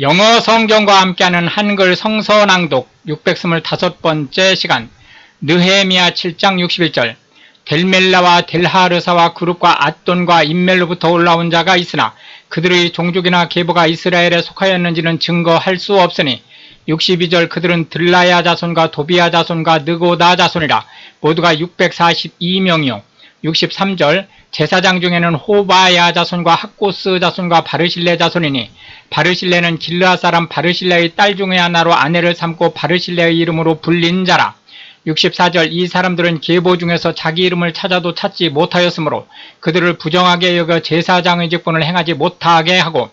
영어 성경과 함께하는 한글 성서 낭독 625번째 시간 느헤미야 7장 61절 델멜라와 델하르사와 그룹과 앗돈과 인멜로부터 올라온 자가 있으나 그들의 종족이나 계보가 이스라엘에 속하였는지는 증거할 수 없으니 62절 그들은 들라야 자손과 도비야 자손과 느고다 자손이라 모두가 642명이요 63절 제사장 중에는 호바야 자손과 학고스 자손과 바르실레 자손이니 바르실레는 길르아 사람 바르실레의 딸 중에 하나로 아내를 삼고 바르실레의 이름으로 불린 자라. 64절 이 사람들은 계보 중에서 자기 이름을 찾아도 찾지 못하였으므로 그들을 부정하게 여겨 제사장의 직분을 행하지 못하게 하고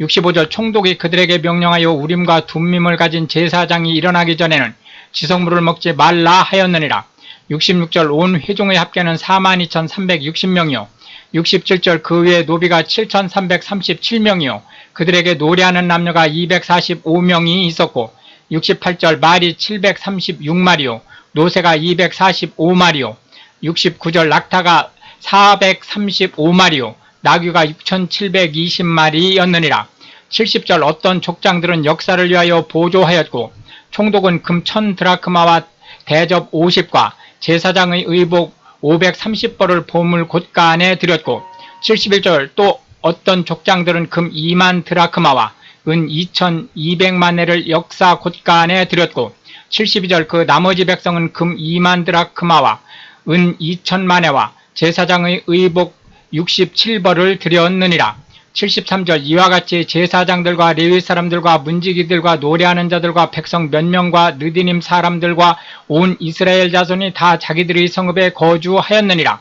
65절 총독이 그들에게 명령하여 우림과 둠밈을 가진 제사장이 일어나기 전에는 지성물을 먹지 말라 하였느니라 66절 온 회중의 합계는 42,360명이요. 67절 그 외에 노비가 7,337명이요. 그들에게 노래하는 남녀가 245명이 있었고 68절 말이 736마리요. 노새가 245마리요. 69절 낙타가 435마리요. 나귀가 6720마리였느니라. 70절 어떤 족장들은 역사를 위하여 보조하였고 총독은 금 1000드라크마와 대접 50과 제사장의 의복 530벌을 보물 곳간에 드렸고 71절 또 어떤 족장들은 금 2만 드라크마와 은 2200만회를 역사 곳간에 드렸고 72절 그 나머지 백성은 금 2만 드라크마와 은 2000만회와 제사장의 의복 67벌을 드렸느니라 73절 이와 같이 제사장들과 레위 사람들과 문지기들과 노래하는 자들과 백성 몇 명과 느디님 사람들과 온 이스라엘 자손이 다 자기들의 성읍에 거주하였느니라.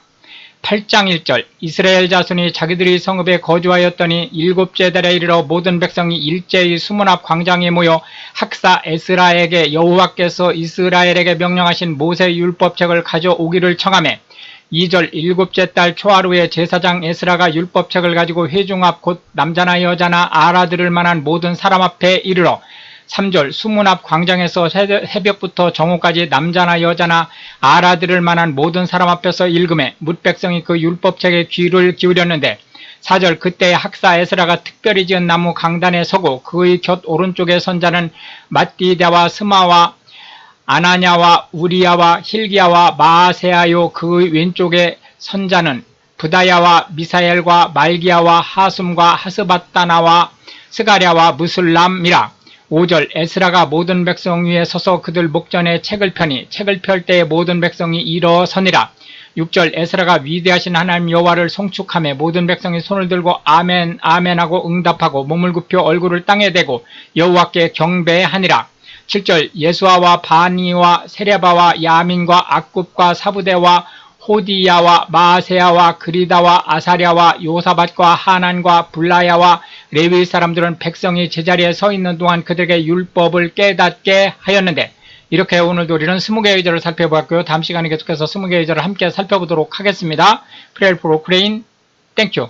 8장 1절 이스라엘 자손이 자기들의 성읍에 거주하였더니 일곱째 달에 이르러 모든 백성이 일제히 수문 앞 광장에 모여 학사 에스라에게 여호와께서 이스라엘에게 명령하신 모세 율법책을 가져오기를 청하매 2절 일곱째 달 초하루에 제사장 에스라가 율법책을 가지고 회중 앞 곧 남자나 여자나 알아들을 만한 모든 사람 앞에 이르러 3절 수문 앞 광장에서 새벽부터 정오까지 남자나 여자나 알아들을 만한 모든 사람 앞에서 읽음에 뭇백성이 그 율법책에 귀를 기울였는데 4절 그때 학사 에스라가 특별히 지은 나무 강단에 서고 그의 곁 오른쪽에 선 자는 마띠다와 스마와 아나냐와 우리야와 힐기야와 마아세아요 그 왼쪽에 선자는 부다야와 미사엘과 말기야와 하숨과 하스바따나와 스가랴와 무슬람이라. 5절 에스라가 모든 백성 위에 서서 그들 목전에 책을 펴니 책을 펼 때에 모든 백성이 일어서니라. 6절 에스라가 위대하신 하나님 여호와를 송축하며 모든 백성이 손을 들고 아멘 아멘하고 응답하고 몸을 굽혀 얼굴을 땅에 대고 여호와께 경배하니라 7절 예수아와 바니와 세레바와 야민과 악굽과 사부대와 호디야와 마세야와 그리다와 아사랴와 요사밭과 하난과 불라야와 레위 사람들은 백성이 제자리에 서 있는 동안 그들에게 율법을 깨닫게 하였는데 이렇게 오늘도 우리는 20개의 의절을 살펴보았고요. 다음 시간에 계속해서 20개의 의절을 함께 살펴보도록 하겠습니다. 프레일 프로 크레인 땡큐